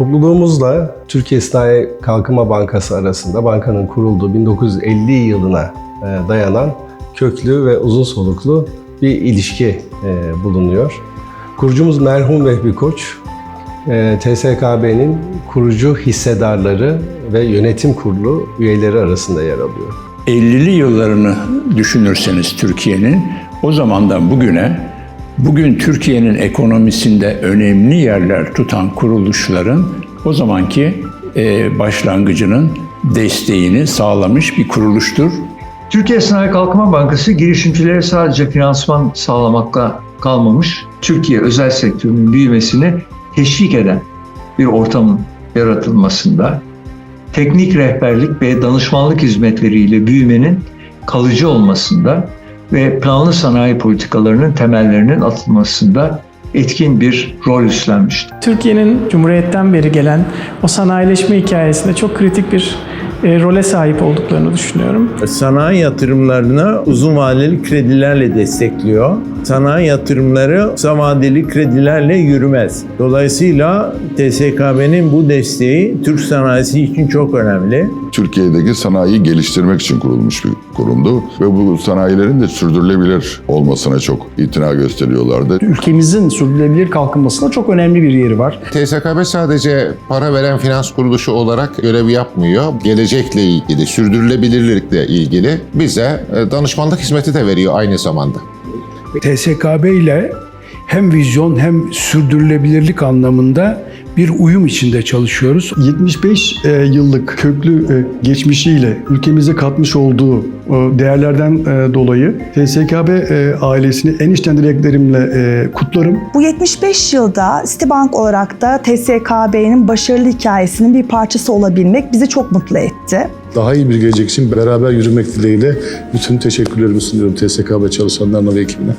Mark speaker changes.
Speaker 1: Topluluğumuzla Türkiye Sanayi Kalkınma Bankası arasında bankanın kurulduğu 1950 yılına e, dayanan köklü ve uzun soluklu bir ilişki e, bulunuyor. Kurucumuz merhum Vehbi Koç, e, TSKB'nin kurucu hissedarları ve yönetim kurulu üyeleri arasında yer alıyor.
Speaker 2: 50'li yıllarını düşünürseniz Türkiye'nin o zamandan bugüne bugün Türkiye'nin ekonomisinde önemli yerler tutan kuruluşların o zamanki e, başlangıcının desteğini sağlamış bir kuruluştur.
Speaker 3: Türkiye Sanayi Kalkınma Bankası girişimcilere sadece finansman sağlamakla kalmamış, Türkiye özel sektörünün büyümesini teşvik eden bir ortamın yaratılmasında, teknik rehberlik ve danışmanlık hizmetleriyle büyümenin kalıcı olmasında ve planlı sanayi politikalarının temellerinin atılmasında etkin bir rol üstlenmiştir.
Speaker 4: Türkiye'nin Cumhuriyet'ten beri gelen o sanayileşme hikayesinde çok kritik bir e, role sahip olduklarını düşünüyorum.
Speaker 5: Sanayi yatırımlarını uzun vadeli kredilerle destekliyor. Sanayi yatırımları kısa vadeli kredilerle yürümez. Dolayısıyla TSKB'nin bu desteği Türk sanayisi için çok önemli.
Speaker 6: Türkiye'deki sanayiyi geliştirmek için kurulmuş bir kurumdu ve bu sanayilerin de sürdürülebilir olmasına çok itina gösteriyorlardı.
Speaker 7: ülkemizin sürdürülebilir kalkınmasında çok önemli bir yeri var.
Speaker 8: TSKB sadece para veren finans kuruluşu olarak görevi yapmıyor. Gelecekle ilgili, sürdürülebilirlikle ilgili bize e, danışmanlık hizmeti de veriyor aynı zamanda.
Speaker 9: TSKB ile hem vizyon hem sürdürülebilirlik anlamında bir uyum içinde çalışıyoruz.
Speaker 7: 75 e, yıllık köklü e, geçmişiyle ülkemize katmış olduğu e, değerlerden dolayı TSKB ailesini en içten dileklerimle kutlarım.
Speaker 10: Bu 75 yılda Citibank olarak da TSKB'nin başarılı hikayesinin bir parçası olabilmek bizi çok mutlu etti.
Speaker 11: Daha iyi bir gelecek için beraber yürümek dileğiyle bütün teşekkürlerimi sunuyorum TSKB çalışanlarına ve ekibine.